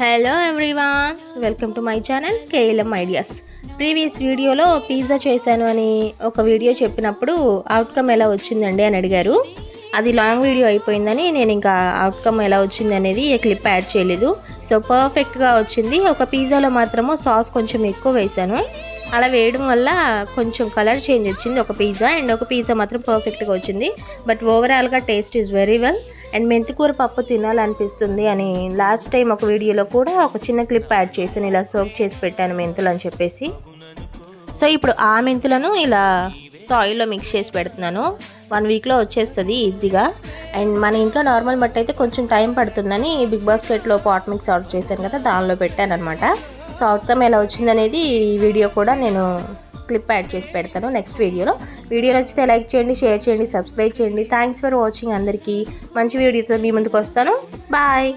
Hello everyone welcome to my channel KLM ideas previous వీడియోలో pizza చేశాను అని ఒక వీడియో చెప్పినప్పుడు అవుట్కమ్ ఎలా వచ్చిందండి అని అడిగారు. అది లాంగ్ వీడియో అయిపోయిందని నేను ఇంకా అవుట్కమ్ ఎలా వచ్చింది అనేది క్లిప్ యాడ్ చేయలేదు. సో పర్ఫెక్ట్గా వచ్చింది. ఒక పిజ్జాలో మాత్రము సాస్ కొంచెం ఎక్కువ వేశాను. అలా వేయడం వల్ల కొంచెం కలర్ చేంజ్ వచ్చింది ఒక పిజ్జా అండ్ ఒక పిజ్జా మాత్రం పర్ఫెక్ట్గా వచ్చింది. బట్ ఓవరాల్గా taste is very well and మెంతికూర పప్పు తినాలనిపిస్తుంది అని లాస్ట్ టైం ఒక వీడియోలో కూడా ఒక చిన్న క్లిప్ యాడ్ చేశాను ఇలా సోక్ చేసి పెట్టాను మెంతులు అని చెప్పేసి. సో ఇప్పుడు ఆ మెంతులను ఇలా సాయిల్లో మిక్స్ చేసి పెడుతున్నాను. వన్ వీక్లో వచ్చేస్తుంది ఈజీగా అండ్ మన ఇంట్లో నార్మల్ మట్టి అయితే కొంచెం టైం పడుతుందని బిగ్ బాస్కెట్లో పాట్ మిక్స్ ఆర్డర్ చేశాను కదా దానిలో పెట్టాను అనమాట సో అవుట్కమ్ ఎలా వచ్చిందనేది ఈ వీడియో కూడా నేను క్లిప్ యాడ్ చేసి పెడతాను నెక్స్ట్ వీడియోలో వీడియో నచ్చితే లైక్ చేయండి షేర్ చేయండి సబ్స్క్రైబ్ చేయండి. థ్యాంక్స్ ఫర్ వాచింగ్ అందరికీ. మంచి వీడియోతో మీ ముందుకు వస్తాను. బాయ్